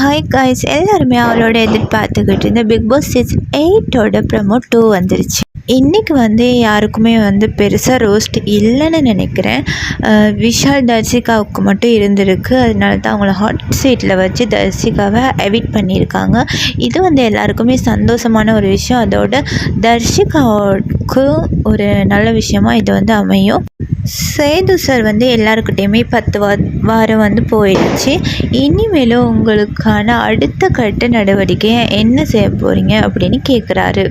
Hi guys எல்லாருமே அவளோட எதிர்பார்த்துக்கிட்டு இருந்த பிக் பாஸ் சீசன் எயிட்டோட ப்ரமோ டூ வந்துருச்சு. இன்றைக்கி வந்து யாருக்குமே வந்து பெருசாக ரோஸ்ட் இல்லைன்னு நினைக்கிறேன். விஷால் தர்சிகாவுக்கு மட்டும் இருந்திருக்கு. அதனால தான் அவங்கள ஹாட் சீட்டில் வச்சு தர்சிகாவை எவிட் பண்ணியிருக்காங்க. இது வந்து எல்லாருக்குமே சந்தோஷமான ஒரு விஷயம். அதோட தர்ஷிகாவுக்கு ஒரு நல்ல விஷயமா இது வந்து அமையும். சேது சார் வந்து எல்லாருக்கிட்டேயுமே பத்து வா வாரம் வந்து போயிடுச்சு. இனிமேலும் உங்களுக்கான அடுத்த கட்ட நடவடிக்கை என்ன செய்ய போகிறீங்க அப்படின்னு கேட்குறாரு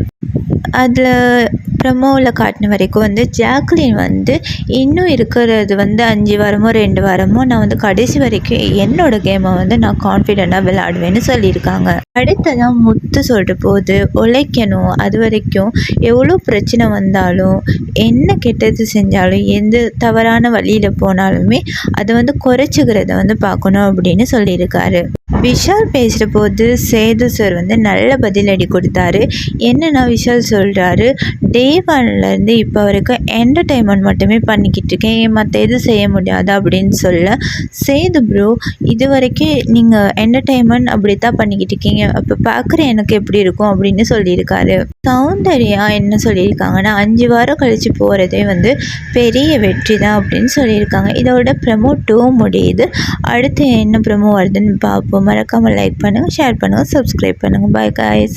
அதில் ப்ரமோவில் காட்டின வரைக்கும் வந்து ஜாக்லின் வந்து இன்னும் இருக்கிறது வந்து அஞ்சு வாரமோ ரெண்டு வாரமோ நான் வந்து கடைசி வரைக்கும் என்னோடய கேமை வந்து நான் கான்ஃபிடெண்ட்டாக விளையாடுவேன்னு சொல்லியிருக்காங்க. அடுத்ததான் முத்து சொல்கிற போது உழைக்கணும். அது வரைக்கும் எவ்வளோ பிரச்சனை வந்தாலும் என்ன கெட்டது செஞ்சாலும் எந்த தவறான வழியில் போனாலுமே அதை வந்து குறைச்சிக்கிறத வந்து பார்க்கணும் அப்படின்னு சொல்லியிருக்காரு. விஷால் பேசுகிற போது சேது சார் வந்து நல்ல பதிலடி கொடுத்தாரு. என்னன்னா விஷால் சொல்கிறாரு டே ஒன்லேருந்து இப்போ வரைக்கும் என்டர்டைன்மெண்ட் மட்டுமே பண்ணிக்கிட்டு இருக்கேன். ஏன் மற்ற எதுவும் செய்ய முடியாது அப்படின்னு சொல்ல. சேது ப்ரோ இது வரைக்கும் நீங்கள் என்டர்டைன்மெண்ட் அப்படி தான் பண்ணிக்கிட்டு இருக்கீங்க. அப்போ பார்க்குற எனக்கு எப்படி இருக்கும் அப்படின்னு சொல்லியிருக்காரு. சௌந்தர்யா என்ன சொல்லியிருக்காங்கன்னா அஞ்சு வாரம் கழித்து போகிறதே வந்து பெரிய வெற்றி தான் அப்படின்னு சொல்லியிருக்காங்க. இதோட ப்ரமோ டூ முடியுது. அடுத்து என்ன ப்ரமோ வருதுன்னு பார்ப்போம். மறக்காமல் லைக் பண்ணுங்கள் ஷேர் பண்ணுங்கள் சப்ஸ்கிரைப் பண்ணுங்கள் பாய் காய்ஸ்